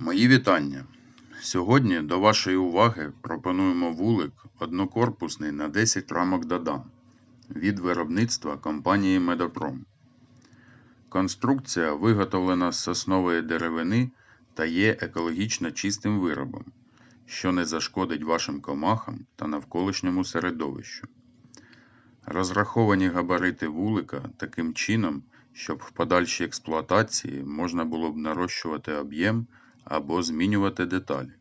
Мої вітання. Сьогодні до вашої уваги пропонуємо вулик однокорпусний на 10 рамок Дадан від виробництва компанії Медопром. Конструкція виготовлена з соснової деревини та є екологічно чистим виробом, що не зашкодить вашим комахам та навколишньому середовищу. Розраховані габарити вулика таким чином, щоб в подальшій експлуатації можна було б нарощувати об'єм або змінювати деталі,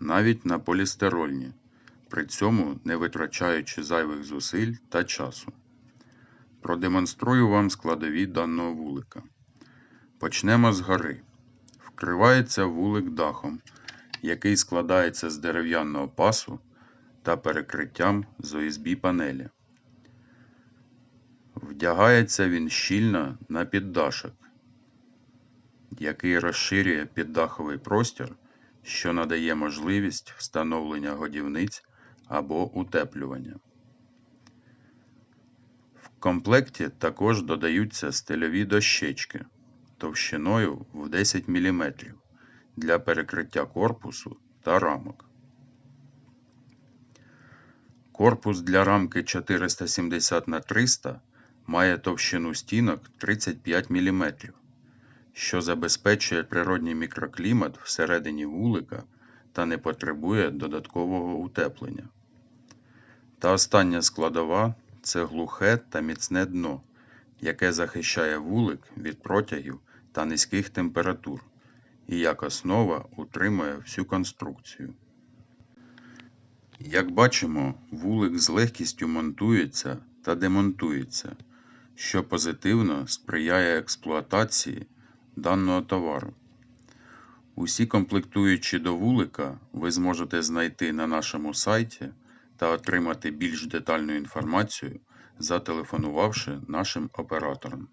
навіть на полістирольні, при цьому не витрачаючи зайвих зусиль та часу. Продемонструю вам складові даного вулика. Почнемо з гори. Вкривається вулик дахом, який складається з дерев'яного пасу та перекриттям з ОСБ панелі. Вдягається він щільно на піддашок, який розширює піддаховий простір, що надає можливість встановлення годівниць або утеплювання. В комплекті також додаються стильові дощечки товщиною в 10 мм для перекриття корпусу та рамок. Корпус для рамки 470 на 300 має товщину стінок 35 мм, що забезпечує природній мікроклімат всередині вулика та не потребує додаткового утеплення. Та остання складова це глухе та міцне дно, яке захищає вулик від протягів та низьких температур і як основа утримує всю конструкцію. Як бачимо, вулик з легкістю монтується та демонтується, що позитивно сприяє експлуатації даного товару. Усі комплектуючі до вулика ви зможете знайти на нашому сайті та отримати більш детальну інформацію, зателефонувавши нашим операторам.